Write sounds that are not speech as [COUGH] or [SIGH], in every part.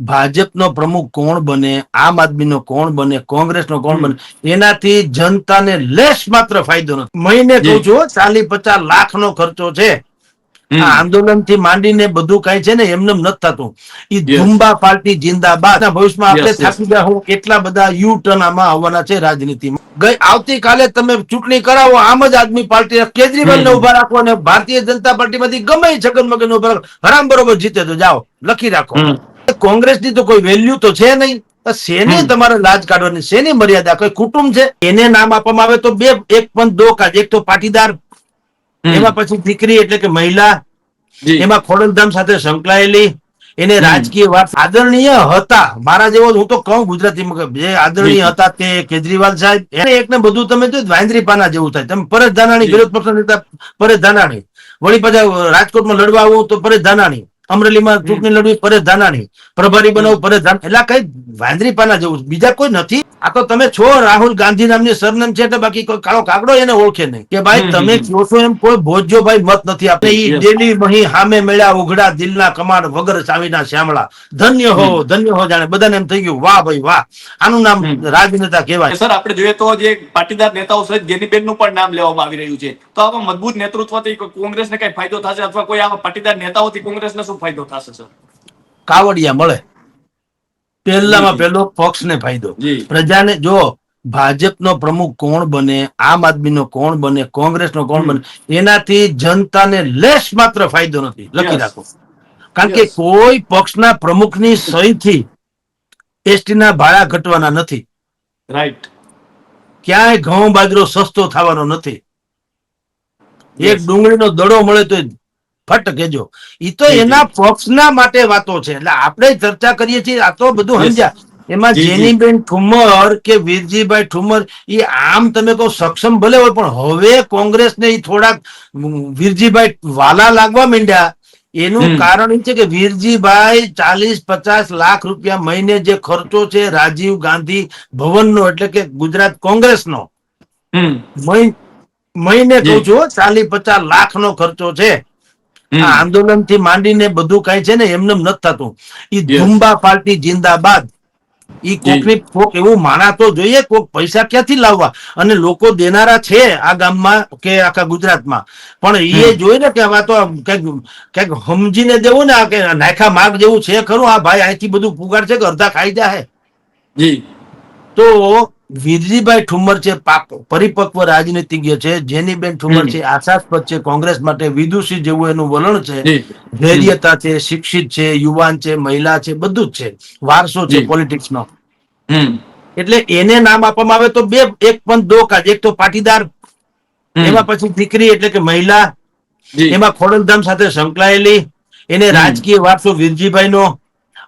ભાજપનો પ્રમુખ કોણ બને આમ આદમીનો કોણ બને કોંગ્રેસનો કોણ બને એનાથી જનતાને લેશ માત્ર ફાયદો નથી. મહિને કહું છું ચાલી પચાસ લાખનો ખર્ચો છે. આ આંદોલનથી માંડીને બધું કઈ છે ને એમને નથી થતું. એ ધુંબા પાર્ટી જિંદાબાદ. ભવિષ્યમાં આપણે. થાકી ગયા હું એટલા બધા યુ ટર્ન આમાં આવવાના છે રાજનીતિમાં. ગઈ આવતીકાલે તમે ચૂંટણી કરાવો આમ જ આદમી પાર્ટી કેજરીવાલ ને ઊભા રાખો અને ભારતીય જનતા પાર્ટી માંથી ગમે છગન મગન ઊભા રાખો. હરામ બરોબર જીતે તો જાઓ લખી રાખો. કોંગ્રેસની તો કોઈ વેલ્યુ તો છે નહીં. શેની તમારે લાજ કાઢવાની? શેની મર્યાદા? કોઈ કુટુંબ છે? એને નામ આપવામાં આવે તો બે એક પણ દો કાજ. એક તો પાટીદાર. એમાં પછી દીકરી એટલે કે મહિલા. એમાં ખોડલધામ સાથે સંકળાયેલી. એને રાજકીય વાત આદરણીય હતા. મારા જેવો હું તો કહું ગુજરાતીમાં જે આદરણીય હતા તે કેજરીવાલ સાહેબ. એને એકને બધું તમે જો વાંદરી પાના જેવું થાય. તમે પરેશ ધાનાણી. વિરોધ પક્ષ નેતા પરેશ ધાનાણી. વળી પાછા રાજકોટમાં લડવા આવું તો પરેશ ધાનાણી. અમરેલીમાં ચૂંટણી લડવી પરેશ ધાનાણી પ્રભારી બનાવું પરેશ ધાનાણી એટલે કઈ વાંદરી પાના જેવું બીજા કોઈ નથી? આ તો તમે છો રાહુલ ગાંધી નામની સરનામ છે એટલે બાકી કોઈ કાળો કાગડો એને ઓળખે નહીં. કે ભાઈ તમે છો એમ કોઈ ભોજ્યો ભાઈ મત નથી આપણે ઈ ડેલી મહી હામે મળ્યા ઉઘડા દિલના કમાડ વગર ચાવીના શ્યામળા. ધન્ય હો ધન્ય હો જાણે. બધાને એમ થઈ ગયું વાહ ભાઈ વાહ. આનું નામ રાજનેતા કહેવાય. સર આપણે જોઈએ તો જે પાટીદાર નેતાઓ સહિત ગેનીબેનનું પણ નામ લેવામાં આવી રહ્યું છે. તો આવા મજબૂત નેતૃત્વથી કોંગ્રેસને કઈ ફાયદો થશે અથવા કોઈ આવા પાટીદાર નેતાઓથી કોંગ્રેસને શું ફાયદો થશે સર? કાવડિયા મળે. પહેલામાં. પહેલો પક્ષને ફાયદો. પ્રજાને જો ભાજપનો પ્રમુખ કોણ બને આમ આદમીનો કોણ બને કોંગ્રેસનો કોણ બને એનાથી જનતાને લેશ માત્ર ફાયદો નથી. લખી રાખો. કારણ કે. કોઈ પક્ષના પ્રમુખની સહીથી એસટીના ભાડા ઘટવાના નથી. રાઈટ ક્યાંય ઘઉં બાજરો સસ્તો થવાનો નથી. એક. ડુંગળીનો દડો મળે તો ફટ કેજો એ તો. એના પક્ષના માટે વાતો છે એટલે આપણે ચર્ચા કરીએ છીએ આ તો બધું સમજ્યા એમાં. જેનીબેન ઠુમર કે વીરજીભાઈ ઠુમર એ આમ તમે કહો સક્ષમ ભલે હોય પણ હવે કોંગ્રેસને ઈ થોડાક વીરજીભાઈ વાલા લાગવા માંડ્યા એનું કારણ એ છે કે વીરજીભાઈ ચાલીસ પચાસ લાખ રૂપિયા મહિને જે ખર્ચો છે રાજીવ ગાંધી ભવનનો એટલે કે ગુજરાત કોંગ્રેસનો મહિને. કહું છું ચાલીસ પચાસ લાખ નો ખર્ચો છે. આ આંદોલનથી માંડીને બધું કઈ છે ને એમને એમ નથી થતું. એ ધુંબા પાર્ટી જિંદાબાદ. ઈ કોકની કોક એવું માણા તો જોઈએ કોક પૈસા ક્યાંથી લાવવા? અને લોકો દેનારા છે આ ગામમાં કે આખા ગુજરાતમાં. પણ એ. જોઈ ને કે હવે તો કંઈક કંઈક સમજીને દેવું ને આ કે નાખા માર્ગ જેવું છે ખરું? આ ભાઈ અહીંથી બધું પુગાડ છે કે અડધા ખાઈ જાય જી. તો વીરજીભાઈ ઠુમર છે પરિપક્વ રાજનીતિજ્ઞ છે. જેનીબેન ઠુમર છે આશાસ્પદ છે. કોંગ્રેસ માટે વિદુષી જેવું એનું વલણ છે. ધૈર્યતા છે શિક્ષિત છે યુવાન છે મહિલા છે બધું જ છે. વારસો છે જી. પોલિટિક્સ નો હમ. એટલે એને નામ આપવામાં આવે તો બે એક પણ દો કાજ એક તો પાટીદાર. એમાં પછી દીકરી એટલે કે મહિલા. એમાં ખોડલધામ સાથે સંકળાયેલી. એને રાજકીય વારસો વિરજીભાઈ નો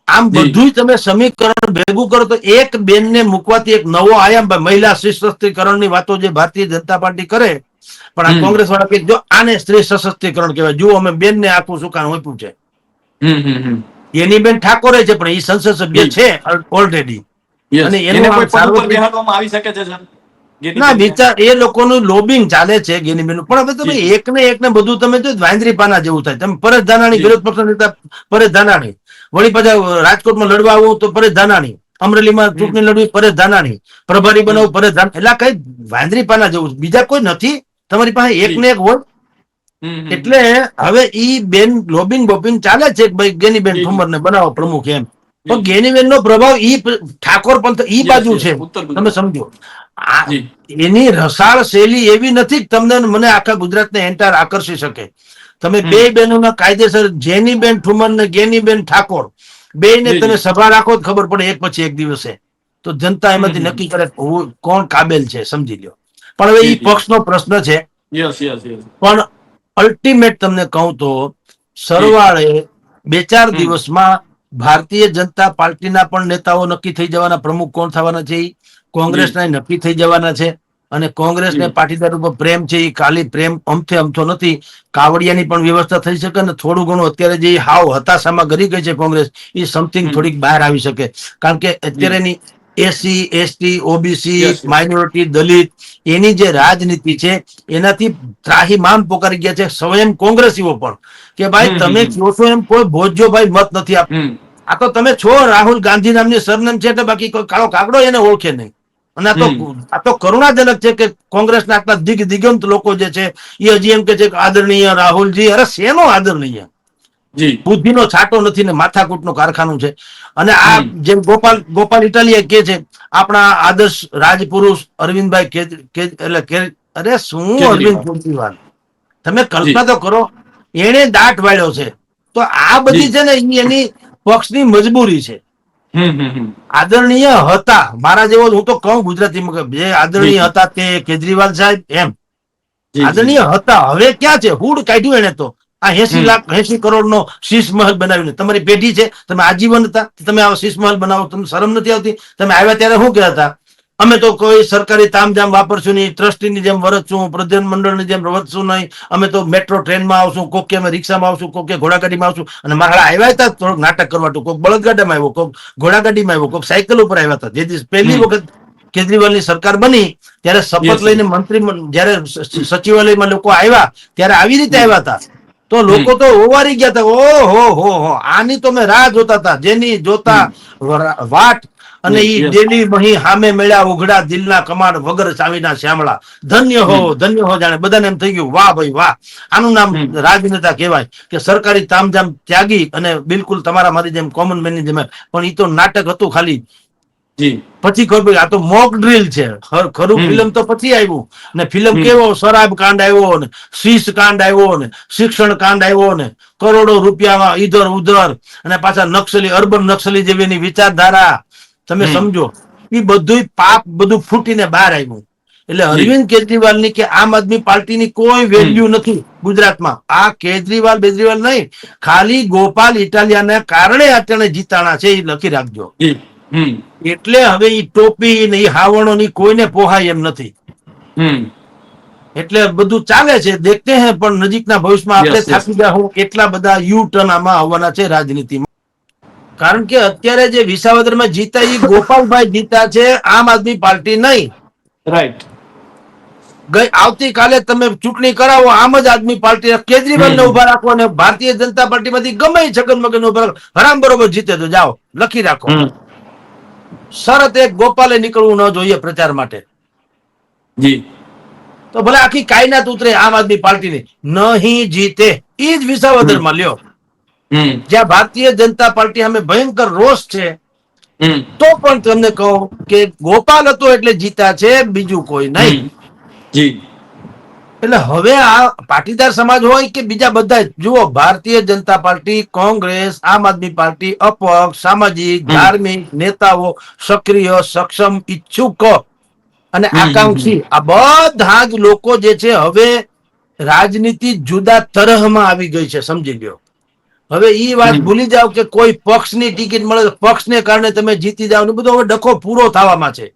આમ. બધું તમે સમીકરણ ભેગું કરો તો એક બેનને મૂકવાથી એક નવો આયામ મહિલા સશક્તિકરણની વાતો જે ભારતીય જનતા પાર્ટી કરે પણ આ કોંગ્રેસ વાળા કે જો આને સ્ત્રી સશક્તિકરણ કહેવાય જુઓ અમે બેનને આખું સુકાન આપ્યું છે? એની બેન ઠાકોરે છે પણ એ સંસદ સભ્ય છે ઓલરેડી અને એનું આવી શકે છે ના વિચાર એ લોકોનું લોબિંગ ચાલે છે ગેનીબેન પણ હવે તમે. એકને એકને બધું તમે જો વાંદરી પાના જેવું થાય. તમે પરેશ ધાનાણી. વિરોધ પક્ષ નેતા પરેશ ધાનાણી. વળી પાછા રાજકોટમાં લડવા આવું તો પરેશ ધાનાણી અમરેલીમાં ચૂંટણી લડવી પરેશ ધાનાણી પ્રભારી બનાવું પરેશ ધાન એટલે કઈ વાંદરી પાના જેવું બીજા કોઈ નથી. તમારી પાસે એક ને એક હોય. એટલે હવે ઈ બેન લોબિંગ બોબિંગ ચાલે છે ભાઈ ગેનીબેન. ઠુમર ને બનાવો પ્રમુખ એમ. તો. ગેનીબેન નો પ્રભાવ ઈ ઠાકોર પંથ ઈ બાજુ છે. તમે સમજો. એની રસાળ શૈલી એવી નથી તમને મને આખા ગુજરાતને એન્ટાર આકર્ષી શકે. તમે બે બહેનોના કાયદેસર જેનીબેન ઠુમર ને ગેનીબેન ઠાકોર બે ને તમે સભા રાખો ખબર પડે એક પછી એક દિવસે. તો જનતા એમાંથી નક્કી કરે કોણ કાબેલ છે સમજી લ્યો. પણ હવે એ પક્ષનો પ્રશ્ન છે. પણ અલ્ટિમેટ તમને કહું તો સરવાળે બે ચાર દિવસમાં ભારતીય જનતા પાર્ટીના પણ નેતાઓ નક્કી થઈ જવાના પ્રમુખ કોણ થવાના છે કોંગ્રેસના નક્કી થઈ જવાના છે. અને કોંગ્રેસને ને પાટીદાર ઉપર પ્રેમ છે એ ખાલી પ્રેમ અમથે અમથો નથી. કાવડિયાની પણ વ્યવસ્થા થઈ શકે ને થોડું ઘણું. અત્યારે જે હાવ હતાશામાં ગરી ગઈ છે કોંગ્રેસ એ સમથિંગ થોડીક બહાર આવી શકે. કારણ કે અત્યારેની SC ST OBC. Minority Dalit એની જે રાજનીતિ છે એનાથી ત્રાહીમામ પોકારી ગયા છે સ્વયં કોંગ્રેસીઓ પણ. કે ભાઈ તમે. છો એમ કોઈ ભોજ્યો ભાઈ મત નથી આપ આ તો તમે છો રાહુલ ગાંધી નામની સરનેમ છે કે બાકી કોઈ કાળો કાગડો એને ઓળખે નહીં. અને આ તો આ તો કરુણાજનક છે કે કોંગ્રેસના આટલા દિગ દિગંત લોકો જે છે એ હજી એમ કે છે કે આદરણીય રાહુલજી અરે શેનો આદરણીય? બુદ્ધિનો છાટો નથી ને માથાકૂટનું કારખાનું છે. અને આ જેમ ગોપાલ ગોપાલ ઇટાલિયા કે છે આપણા આદર્શ રાજપુરુષ અરવિંદભાઈ કેજ એટલે કે અરે શું અરવિંદ કેજરીવાલ? તમે કલ્પના તો કરો એને દાટ વાળ્યો છે. તો આ બધી છે ને એની પક્ષની મજબૂરી છે. આદરણીય હતા. મારા જેવો હું તો કહું ગુજરાતીમાં જે આદરણીય હતા તે કેજરીવાલ સાહેબ એમ. આદરણીય હતા. હવે ક્યાં છે? હુડ કાઢ્યું એને તો. આ એસી લાખ એસી કરોડ નો શીશ મહલ બનાવીને તમારી પેઢી છે. તમે આજીવન હતા. તમે આવો શીશ મહલ બનાવો. તમને શરમ નથી આવતી? તમે આવ્યા ત્યારે શું કહેતા હતા? અમે તો કોઈ સરકારી તામઝામ વાપરશું નહીં ટ્રસ્ટીની જેમ વરતશું પ્રધાન મંડળની જેમ વર્તશું નહીં. અમે તો મેટ્રો ટ્રેનમાં આવશું કોકે અમે રિક્ષામાં આવશું કોકે ઘોડાગાડીમાં આવશું. અને મારા આવ્યા હતા થોડુંક નાટક કરવા કોક બળદગાડામાં આવ્યો કોક ઘોડાગાડીમાં આવ્યો કોક સાયકલ ઉપર આવ્યા હતા. જે દિવસ પહેલી. વખત કેજરીવાલની સરકાર બની ત્યારે શપથ લઈને મંત્રી જયારે સચિવાલયમાં લોકો આવ્યા ત્યારે આવી રીતે આવ્યા હતા. તો લોકો તો ઓવારી ગયા હતા ઓ હો હો આની તો મેં રાહ જોતા હતા. જેની જોતા વાટ અને ઈ. ડેલી મહી હામે મળ્યા ઉઘડા દિલના કમાડ વગર ચાવીના શ્યામળા. ધન્ય હો ધન્ય હો જાણે બધાને એમ થઈ ગયું વાહ ભાઈ વાહ. આનું નામ. રાજનેતા કહેવાય કે સરકારી તામઝામ ત્યાગી અને બિલકુલ તમારા મારી જેમ કોમન મેનની જેમ પણ ઈ તો નાટક હતું ખાલી. પછી ખબર પડી આ તો મોક ડ્રીલ છે. ખરું ફિલ્મ તો પછી આવ્યું ને ફિલ્મ કેવો શરાબ કાંડ આવ્યો ને શીશ કાંડ આવ્યો ને શિક્ષણ કાંડ આવ્યો ને કરોડો રૂપિયામાં ઈધર ઉધર અને પાછા નક્સલી અર્બન નક્સલી જેવી વિચારધારા. તમે સમજો એ બધું પાપ બધું ફૂટીને બહાર આવ્યું. એટલે. અરવિંદ કેજરીવાલની કે આમ આદમી પાર્ટીની કોઈ વેલ્યુ નથી ગુજરાતમાં. આ કેજરીવાલ બેજરીવાલ નહીં ખાલી ગોપાલ ઇટાલિયાના કારણે અત્યારે જીતાણા છે એ લખી રાખજો. એટલે હવે ઈ ટોપી ને એ હાવણો ની કોઈને પોહાય એમ નથી. એટલે બધું ચાલે છે દેખતે હે પણ નજીકના ભવિષ્યમાં આપણે. થાકી ગયા હું કેટલા બધા યુ ટર્ન આમાં આવવાના છે રાજનીતિમાં. કારણ કે અત્યારે જે વિસાવદરમાં જીતા એ ગોપાલભાઈ જીતા છે આમ આદમી પાર્ટી નહીં. રાઈટ ગઈ આવતીકાલે તમે ચૂંટણી કરાવો આમ જ આદમી પાર્ટી કેજરીવાલ ને ઊભા રાખો અને ભારતીય જનતા પાર્ટી માંથી ગમે છગન મગન ઊભા રાખો. હરામ બરોબર જીતે તો જાઓ લખી રાખો. શરત એક ગોપાલે નીકળવું ન જોઈએ પ્રચાર માટે. જી. તો ભલે આખી કાયનાત ઉતરે આમ આદમી પાર્ટીની. નહીં જીતે. એ જ વિસાવદરમાં લ્યો. જ્યાં ભારતીય જનતા પાર્ટી અમે ભયંકર રોષ છે તો પણ તમને કહું કે ગોપાલ હતો એટલે જીતા છે બીજું કોઈ નહીં. જી. એટલે હવે આ પાટીદાર સમાજ હોય કે બીજા બધા જુઓ ભારતીય જનતા પાર્ટી કોંગ્રેસ આમ આદમી પાર્ટી અપક્ષ સામાજિક ધાર્મિક નેતાઓ સક્રિય સક્ષમ ઈચ્છુક અને આકાંક્ષી આ બધા જ લોકો જે છે હવે રાજનીતિ જુદા તરહમાં આવી ગઈ છે સમજી લ્યો. હવે ઈ વાત ભૂલી જાવ કે કોઈ પક્ષની ટિકિટ મળે તો પક્ષને કારણે તમે જીતી જાવ ને બધો હવે ડખો પૂરો થવામાં છે.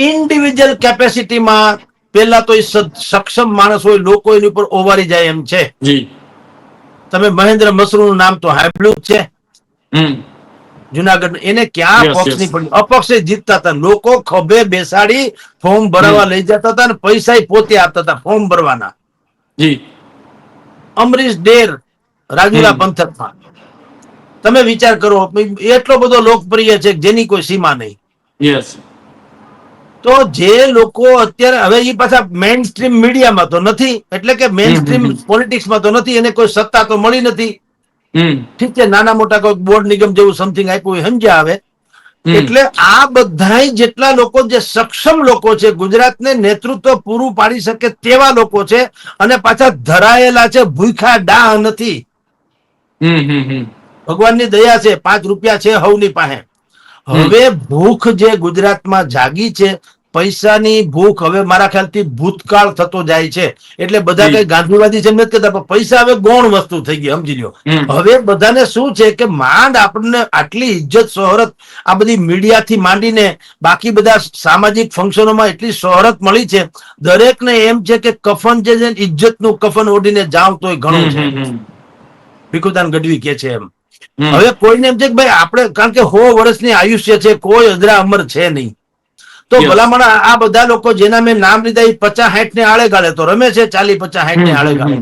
ઇન્ડિવિજ્યુઅલ કેપેસિટીમાં પેલા તો એ સક્ષમ માણસ હોય લોકો એની ઉપર ઓવારી જાય એમ છે. તમે મહેન્દ્ર મસરૂનું નામ તો સાંભળ્યું છે. જુનાગઢ એને ક્યાં પક્ષની. પડી? અપક્ષે જીતતા હતા. લોકો ખભે બેસાડી ફોર્મ ભરવા લઈ જતા હતા અને પૈસા પોતે આપતા હતા ફોર્મ ભરવાના. અમરીશ ડેર રાજુલા પંથકમાં. તમે વિચાર કરો એટલો બધો લોકપ્રિય છે જેની કોઈ સીમા નહીં. યસ તો જે લોકો અત્યારે હવે એ પાછા મેઇન સ્ટ્રીમ મીડિયામાં તો નથી એટલે કે મેઇન સ્ટ્રીમ. પોલિટિક્સમાં તો નથી એને કોઈ સત્તા તો મળી નથી. ઠીક છે નાના મોટા કોઈ બોર્ડ નિગમ જેવું સમથિંગ આપ્યું સમજ્યા આવે. એટલે આ બધા જેટલા લોકો જે સક્ષમ લોકો છે ગુજરાતને નેતૃત્વ પૂરું પાડી શકે તેવા લોકો છે અને પાછા ધરાયેલા છે ભૂખા ડાહ નથી. ભગવાનની દયા છે પાંચ રૂપિયા છે હવની પાસે. હવે ભૂખ જે ગુજરાતમાં જાગી છે પૈસાની ભૂખ હવે મારા ખ્યાલથી ભૂતકાળ થતો જાય છે. એટલે બધા. કઈ ગાંધીવાદી છે નથી કહેતા પણ પૈસા હવે ગૌણ વસ્તુ થઈ ગઈ સમજી લો હવે બધાને શું છે કે માંડ આપણને આટલી ઇજ્જત શોહરત આ બધી મીડિયાથી માંડીને બાકી બધા સામાજિક ફંક્શનોમાં એટલી શોહરત મળી છે. દરેકને એમ છે કે કફન જે છે ને ઇજ્જતનું કફન ઓઢીને જાવ તોય ઘણું છે. ભીખુદાન ગઢવી કે છે એમ. હવે કોઈને એમ છે કે ભાઈ આપણે કારણ કે સો વર્ષની આયુષ્ય છે કોઈ અજરા અમર છે નહીં. તો. ભલામણ આ બધા લોકો જેના મેં નામ લીધા એ પચાસ સાઠ ને આળે ગાળે તો રમે છે ચાલી પચાસ સાઠ ને આળે ગાળે.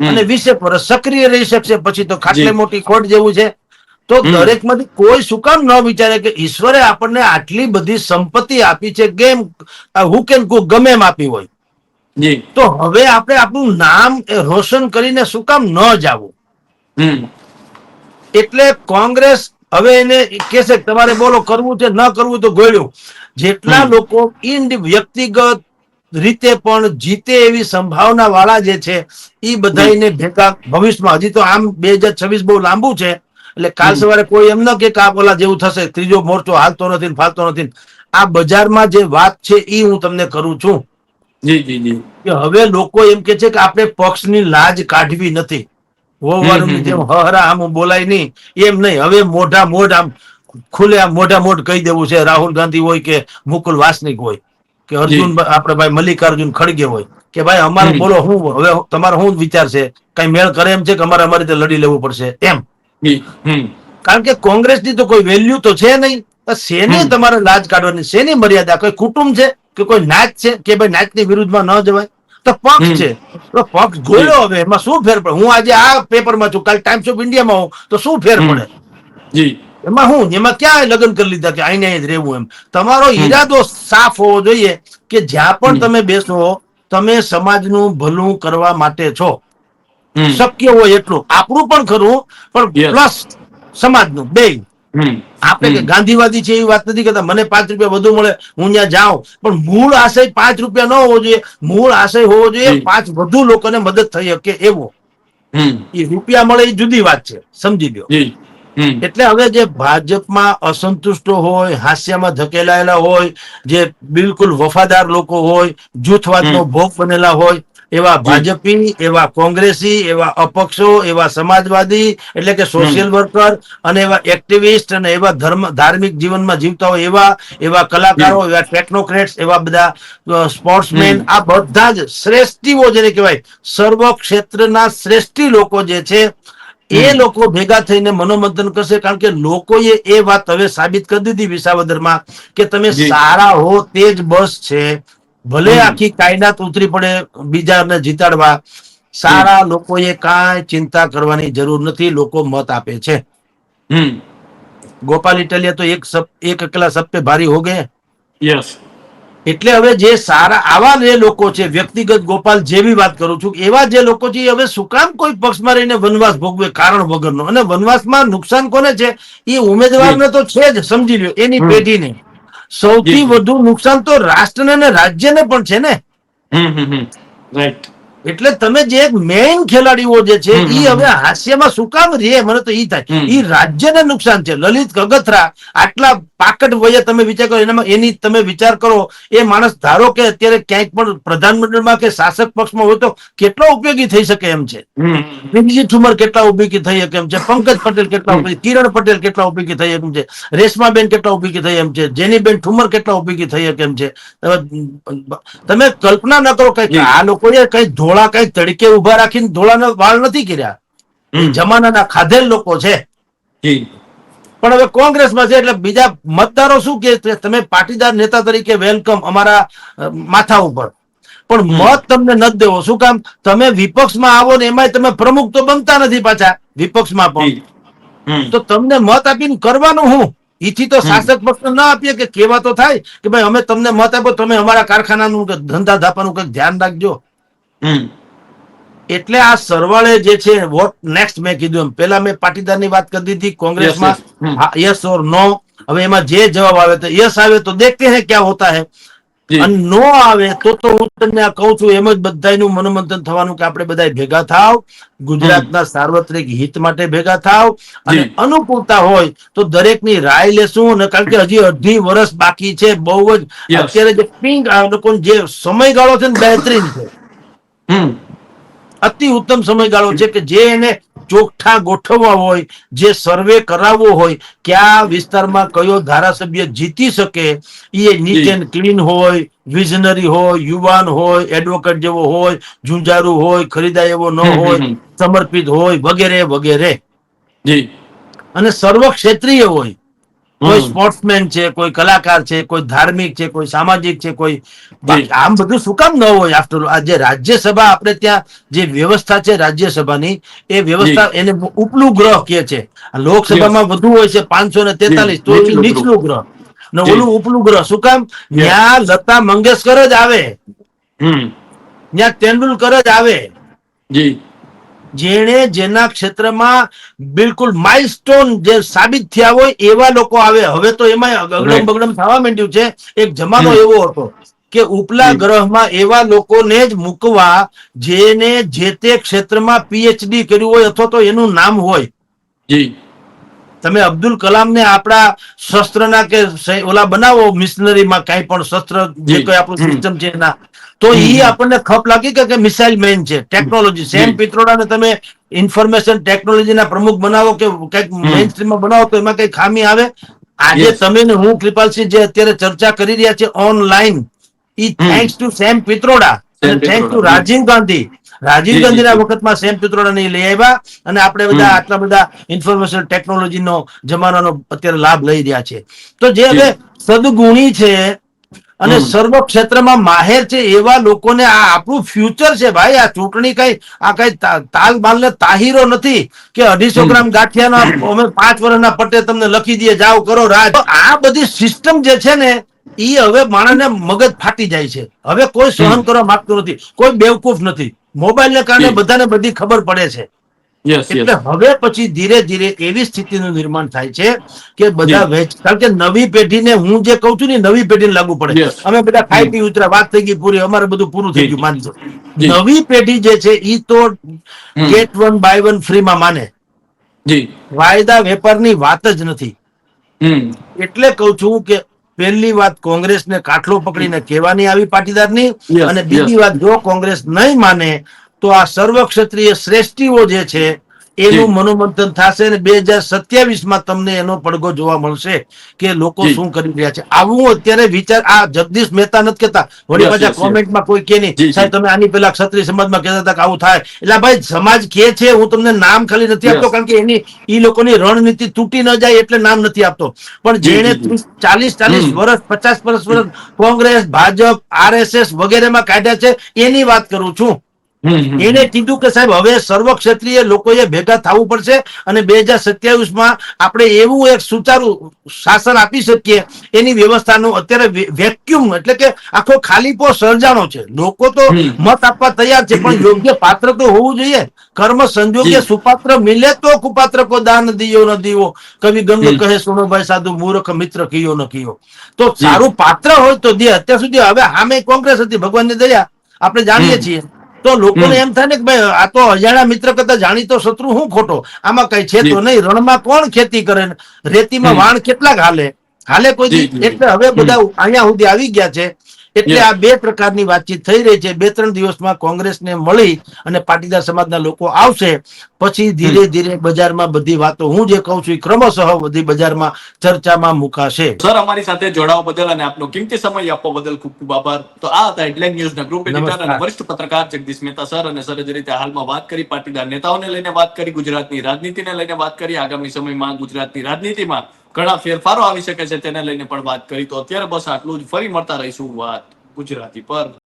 અને વીસેક વર્ષ સક્રિય રહી શકશે પછી તો ખાટલે મોટી ખોટ જેવું છે. તો દરેકમાંથી કોઈ શું કામ ન વિચારે કે ઈશ્વરે આપણને આટલી બધી સંપત્તિ આપી છે કેમ? હુ કેન કુ ગમે એમ આપી હોય. તો હવે આપણે આપણું નામ રોશન કરીને શું કામ ન જાવું? એટલે કોંગ્રેસ હવે એને કે છે તમારે બોલો કરવું છે ન કરવું તો ગોળ્યું. જેટલા લોકો ઇન્ડ વ્યક્તિગત રીતે પણ જીતે એવી સંભાવના વાળા જે છે એ બધાને ભેગા ભવિષ્યમાં. હજી તો આમ બે હજાર છવ્વીસ બહુ લાંબુ છે એટલે કાલ સવારે કોઈ એમ ન કે આ બોલા જેવું થશે ત્રીજો મોરચો હાલતો નથી ફાલતો નથી. આ બજારમાં જે વાત છે એ હું તમને કરું છું. જી જી જી. કે હવે લોકો એમ કે છે કે આપણે પક્ષની લાજ કાઢવી નથી. હમ, જેમ હહરા આમ બોલાય નહીં. એમ નહીં. હવે મોઢા મોઢ આમ ખુલે આમ મોઢા મોઢ કહી દેવું છે. રાહુલ ગાંધી હોય કે મુકુલ વાસનિક હોય કે અર્જુન આપણે ભાઈ મલ્લિકાર્જુન ખડગે હોય કે ભાઈ અમારે બોલો હું હવે તમારો શું વિચાર છે? કઈ મેળ કરે એમ છે કે અમારે અમારી રીતે લડી લેવું પડશે? એમ. કારણ કે કોંગ્રેસની તો કોઈ વેલ્યુ તો છે નહીં. શેની તમારે લાજ કાઢવાની? શેની મર્યાદા? કોઈ કુટુંબ છે કે કોઈ નાચ છે કે ભાઈ નાચની વિરુદ્ધમાં ન જવાય? તો પક્ષ છે? તો પક્ષ જોયો હવે? એમાં શું ફેર પડે? હું આજે આ પેપરમાં છું. કાલ ટાઈમ્સ ઓફ ઇન્ડિયામાં હું. તો શું ફેર પડે? જી. એમાં હું? એમાં ક્યાં લગ્ન કરી લીધા કે આઈને અહીં જ રહેવું એમ? તમારો. ઈરાદો સાફ હોવો જોઈએ કે જ્યાં પણ તમે બેસો તમે સમાજનું ભલું કરવા માટે છો. શક્ય હોય એટલું. આપણું પણ ખરું પણ. પ્લસ સમાજનું. બે આપણે ગાંધીવાદી છે એવી વાત નથી કરતા. મને પાંચ રૂપિયા વધુ મળે હું ત્યાં જાઉં. પણ મૂળ આશય પાંચ રૂપિયા ન હોવો જોઈએ. મૂળ આશય હોવો જોઈએ. પાંચ વધુ લોકોને મદદ થઈ શકે એવો. એ રૂપિયા મળે એ જુદી વાત છે. સમજી લ્યો. એટલે હવે જે ભાજપમાં અસંતુષ્ટો હોય હાસ્યમાં ધકેલાયેલા હોય જે બિલકુલ વફાદાર લોકો હોય જૂથવાદનો. ભોગ બનેલા હોય એવા ભાજપી એવા કોંગ્રેસી એવા અપક્ષો એવા સમાજવાદી એટલે કે સોશિયલ વર્કર અને એવા એક્ટિવિસ્ટ અને એવા ધર્મ ધાર્મિક જીવનમાં જીવતા હોય એવા એવા કલાકારો એવા ટેકનોક્રેટ્સ એવા બધા સ્પોર્ટ્સમેન આ બધા જ શ્રેષ્ઠીઓ જેને કહેવાય સર્વ ક્ષેત્રના શ્રેષ્ઠી લોકો જે છે એ લોકો ભેગા થઈને મનોમંથન કરશે કારણ કે લોકોએ એ વાત હવે સાબિત કરી દીધી વિસાવદરમાં કે તમે સારા હો તે જ બસ છે. ભલે આખી કાયદાત ઉતરી પડે બીજાને જીતાડવા સારા લોકોએ કાંઈ ચિંતા કરવાની જરૂર નથી લોકો મત આપે છે. ગોપાલ ઇટાલિયા તો એક સપ એક અકેલા સબ પે ભારી હો ગए યસ એટલે હવે જે સારા આવા જે લોકો છે વ્યક્તિગત ગોપાલ જેવી વાત કરું છું એવા જે લોકો છે હવે શું કામ કોઈ પક્ષમાં રહીને વનવાસ ભોગવે કારણ વગરનો? અને વનવાસમાં નુકસાન કોને છે? એ ઉમેદવારને તો છે જ સમજી લ્યો એની. પેઢીને. સૌથી વધુ નુકસાન તો રાષ્ટ્રને અને રાજ્યને પણ છે ને? હમ હમ હમ. રાઈટ એટલે તમે જે મેઇન ખેલાડીઓ જે છે એ હવે હાસ્યમાં શું કામ રે? મને તો એ થાય. એ રાજ્યને નુકસાન છે. લલિત કગથરા આટલા પાકટ વયે તમે વિચાર કરો એનામાં એની તમે વિચાર કરો એ માણસ ધારો કે અત્યારે ક્યાંક પણ પ્રધાનમંત્રીમાં કે શાસક પક્ષમાં હોય તો કેટલો ઉપયોગી થઈ શકે એમ છે? વિનજી ઠુમર કેટલા ઉપયોગી થઈ શકે એમ છે? [LAUGHS] પંકજ પટેલ કેટલા. ઉપયોગી કિરણ પટેલ કેટલા ઉપયોગી થઈ એમ છે? રેશમાબેન કેટલા ઉપયોગી થઈ એમ છે? જેનીબેન ઠુમર કેટલા ઉપયોગી થઈ શકે એમ છે? તમે કલ્પના ન કરો કઈ આ લોકોએ કઈ ધોળા કઈ તડકે ઊભા રાખીને ધોળાના વાળ નથી કર્યા? જમાનાના ખાધેલ લોકો છે. પણ હવે કોંગ્રેસમાં છે એટલે બીજા મતદારો શું કે તમે પાટીદાર નેતા તરીકે વેલકમ અમારા માથા ઉપર. પણ મત તમને ન દેવો. શું કામ? તમે વિપક્ષમાં આવો ને એમાંય તમે પ્રમુખ તો બનતા નથી પાછા વિપક્ષમાં પણ. તો તમને મત આપીને કરવાનું હું? ઈથી તો શાસક પક્ષ ના આપીએ કે કેવા તો થાય? કે ભાઈ અમે તમને મત આપો તમે અમારા કારખાનાનું ધંધા ધાપાનું કંઈક ધ્યાન રાખજો. એટલે આ સરવાળે જે છે વોટ નેક્સ્ટ મેં કીધું એમ. પેલા મેં પાટીદારની વાત કરી દીધી કોંગ્રેસમાં. યસ ઓર નો હવે એમાં જે જવાબ આવે તો યસ આવે તો દેખતે હે ક્યાં હોતા હે. અને નો આવે તો તો હું તમને આ કહું છું એમ જ બધાનું મનોમંથન થવાનું કે આપણે બધા ભેગા થાવ ગુજરાતના સાર્વત્રિક હિત માટે ભેગા થાવ અને અનુકૂળતા હોય તો દરેકની રાય લેશું અને કારણ કે હજી અઢી વર્ષ બાકી છે બહુ જ અત્યારે જે પિંક આ લોકોનો જે સમયગાળો છે ને બહેતરીન છે. અતિ ઉત્તમ સમયગાળો છે કે જે એને ચોખ્ઠા ગોઠવવા હોય જે સર્વે કરાવવો હોય કયા વિસ્તારમાં કયો ધારાસભ્ય જીતી શકે એ નીટ એન્ડ ક્લીન હોય વિઝનરી હોય યુવાન હોય એડવોકેટ જેવો હોય જુંજારુ હોય ખરીદાય એવો ન હોય સમર્પિત હોય વગેરે વગેરે. અને સર્વ ક્ષેત્રીય હોય. કોઈ સ્પોર્ટ્સમેન છે કોઈ કલાકાર છે કોઈ ધાર્મિક છે કોઈ સામાજિક છે કોઈ આમ બધું શું કામ ન હોય આફ્ટર આ જે રાજ્યસભા આપણે ત્યાં જે વ્યવસ્થા છે રાજ્યસભાની એ વ્યવસ્થા એને ઉપલું ગ્રહ કે છે. લોકસભામાં વધુ હોય છે પાંચસો ને તેતાલીસ તો નીચલું ગ્રહ. ને ઓલું ઉપલું ગ્રહ. શું કામ? ત્યાં લતા મંગેશકર જ આવે. ત્યાં તેંડુલકર જ આવે. જી. જેણે જેના ક્ષેત્રમાં બિલકુલ માઇલસ્ટોન જે સાબિત થયા હોય એવા લોકો આવે. હવે તો એમાં અગડમ બગડમ થવા માંડ્યું છે. એક જમાનો એવો હતો કે ઉપલા હમ. ગ્રહમાં એવા લોકોને જ મૂકવા જેને જે તે ક્ષેત્રમાં પીએચડી કર્યું હોય અથવા તો એનું નામ હોય. જી. તમે અબ્દુલ કલામને આપણા શસ્ત્રના કે ઓલા બનાવો મિશનરીમાં કાંઈ પણ શસ્ત્ર જે જી. કોઈ આપણું સિસ્ટમ છે એના. તો એ આપણને ખપ લાગી કે મિસાઇલ મેન છે. ટેકનોલોજી સેમ. પિત્રોડાને તમે ઇન્ફોર્મેશન ટેકનોલોજીના પ્રમુખ બનાવો કે કંઈક મેઇન સ્ટ્રીમમાં બનાવો તો એમાં કઈ ખામી આવે? આજે તમે ને હું કૃપાલસિંહ જે અત્યારે ચર્ચા કરી રહ્યા છે online E. Thanks to Sam Pitroda thank thanks to Rajiv Gandhi Rajiv Gandhi ના ગાંધીના. વખતમાં સેમ પિત્રોડાને લઈ આવ્યા અને આપણે બધા આટલા બધા ઇન્ફોર્મેશન ટેકનોલોજીનો જમાનાનો અત્યારે લાભ લઈ રહ્યા છે. તો જે હવે સદગુણી છે અને સર્વ ક્ષેત્રમાં માહેર છે એવા લોકોને આ આપણું ફ્યુચર છે ભાઈ. આ ચૂંટણી કઈ આ કઈ તા- તાલ બાલ ને તાહીરો નથી કે અઢીસો ગ્રામ ગાંઠિયાના અમે પાંચ વર્ષના પટ્ટે તમને લખી દઈએ જાઓ કરો રાજ. તો આ બધી સિસ્ટમ જે છે ને એ હવે માણસને મગજ ફાટી જાય છે. હવે કોઈ સહન કરવા માંગતું નથી. કોઈ બેવકૂફ નથી. મોબાઈલને કારણે બધાને બધી ખબર પડે છે. એટલે હવે પછી ધીરે ધીરે એવી સ્થિતિનું નિર્માણ થાય છે કે બધા વેચ કારણ કે નવી પેઢીને હું જે કઉ છું ને નવી પેઢીને લાગુ પડે. અમે બધા ખાઈ પી ઉતરા વાત થઈ ગઈ પૂરી અમારે બધું પૂરું થઈ ગયું માનજો. નવી પેઢી જે છે એ તો ગેટ વન બાય વન ફ્રીમાં માને. વાયદા વેપારની વાત જ નથી. એટલે કઉ છું કે પહેલી વાત કોંગ્રેસને કાઠલો પકડીને કહેવાની આવી પાટીદારની અને બીજી વાત જો કોંગ્રેસ નહીં માને તો આ સર્વ ક્ષત્રિય શ્રેષ્ઠીઓ જે છે એનું મનોમંથન થશે અને બે હજાર સત્યાવીસમાં તમને એનો પડઘો જોવા મળશે કે લોકો શું કરી રહ્યા છે. આવું અત્યારે વિચાર આ જગદીશ મહેતા નથી કેતા વળી પાછા. કોમેન્ટમાં કોઈ કે નહીં. સાહેબ તમે આની પેલા ક્ષત્રિય સમાજમાં કહેતા હતા કે આવું થાય. એટલે ભાઈ સમાજ કે છે હું તમને નામ ખાલી નથી આપતો કારણ કે એની ઈ લોકોની રણનીતિ તૂટી ન જાય એટલે નામ નથી આપતો. પણ જેને જેણે. ચાલીસ ચાલીસ વર્ષ પચાસ વર્ષ વર્ષ કોંગ્રેસ ભાજપ આરએસએસ વગેરેમાં કાઢ્યા છે એની વાત કરું છું. એને કીધું કે સાહેબ હવે સર્વ ક્ષેત્રીય લોકોએ ભેગા થવું પડશે અને બે હજાર સત્યાવીસમાં આપણે એવું એક સુચારું શાસન આપી શકીએ એની વ્યવસ્થાનું અત્યારે વેક્યુમ એટલે કે આખો ખાલીપો સર્જાણો છે. લોકો તો મત આપવા તૈયાર છે પણ યોગ્ય પાત્ર તો હોવું જોઈએ. કર્મ સંજોગે સુપાત્ર મિલે તો કુપાત્ર કો દાન દિયો ન દિયો કવિ ગંગ કહે સુણોભાઈ સાધુ મૂર્ખ મિત્ર કિયો ન કિયો. તો સારું પાત્ર હોય તો દે. અત્યાર સુધી હવે સામે કોંગ્રેસ હતી ભગવાનની દયા. આપણે જાણીએ છીએ. તો લોકોને એમ થાય ને કે ભાઈ આ તો અજાણ્યા મિત્ર કરતા જાણીતો શત્રુ શું ખોટો? આમાં કઈ છે તો. નહીં. રણમાં કોણ ખેતી કરે? ને? રેતીમાં વાણ કેટલાક હાલે? હાલે કોઈ. એટલે હવે બધા અહીંયા સુધી આવી ગયા છે. એટલે આ બે પ્રકારની વાતચીત થઈ રહી છે. બે ત્રણ દિવસમાં કોંગ્રેસને મળી અને પાટીદાર સમાજના લોકો આવશે. પછી ધીરે ધીરે બજારમાં બધી વાતો હું જે કહું છું ક્રમશઃ બધી બજારમાં ચર્ચામાં મુકાશે. સર અમારી સાથે જોડાવા બદલ અને આપનો કિંમતી સમય આપવા બદલ ખૂબ ખૂબ આભાર. તો આ હતા હેડલાઇન ન્યૂઝના ગ્રુપ એડિટર અને વરિષ્ઠ પત્રકાર જગદીશ મહેતા સર અને સર જે રીતે હાલમાં વાત કરી પાટીદાર નેતાઓને લઈને વાત કરી ગુજરાતની રાજનીતિને લઈને વાત કરી. આગામી સમયમાં ગુજરાતની રાજનીતિમાં ઘણા ફેરફારો આવી શકે છે, તેને લઈને પણ વાત કરી. તો અત્યારે બસ આટલું જ. ફરી મળતા રહીશું વાત ગુજરાતી પર.